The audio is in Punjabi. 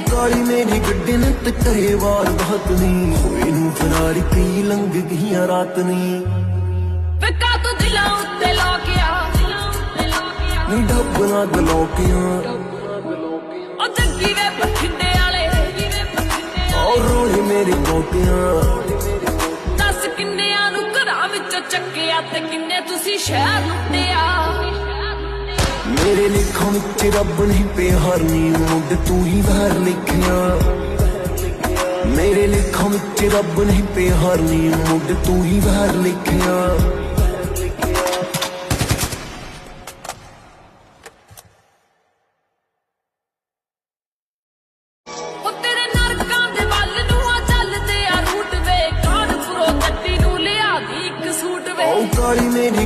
ਕਾਲੀ ਮੇਰੀ ਗੱਡੀ ਨੇ ਤੇ ਕਰੇ ਵਾਰ ਬਾਤ ਨਹੀਂ ਹੋਏ ਨੂੰ ਫਰਾਰੀ ਕਈ ਲੰਘ ਗਈਆਂ ਰਾਤ ਨਹੀਂ ਫਿੱਕਾ ਤੂੰ ਦਿਲਾਂ ਉੱਤੇ ਲੋਕਿਆ ਨਹੀਂ ਡੱਬ ਨਾ ਗਲੋਕਿਆਂ। ਉਹ ਜੱਗੀ ਵੇ ਬਠਿੰਡੇ ਵਾਲੇ। ਔਰ ਰੋਲੇ ਮੇਰੇ ਕੋਟਿਆਂ ਦੱਸ ਕਿੰਨਿਆਂ ਨੂੰ ਘਰਾਂ ਵਿੱਚੋਂ ਚੱਕਿਆ ਤੇ ਕਿੰਨੇ ਤੁਸੀਂ ਸ਼ਹਿਰ ਲੁੱਟਿਆ। ਤੇਰੇ ਲੇਖਾਂ ਵਿੱਚ ਰੱਬ ਨੇ ਪਿਆਰ ਨਹੀਂ ਮੁੱਢ ਤੂੰ ਹੀ ਵਾਰ ਲਿਖਿਆ। ਮੇਰੇ ਲੇਖਾਂ ਵਿੱਚ ਰੱਬ ਨੇ ਪਿਆਰ ਨਹੀਂ ਮੁੱਢ ਤੂੰ ਹੀ ਵਾਰ ਲਿਖਿਆ। ਕਾਲੀ ਮੇਰੀ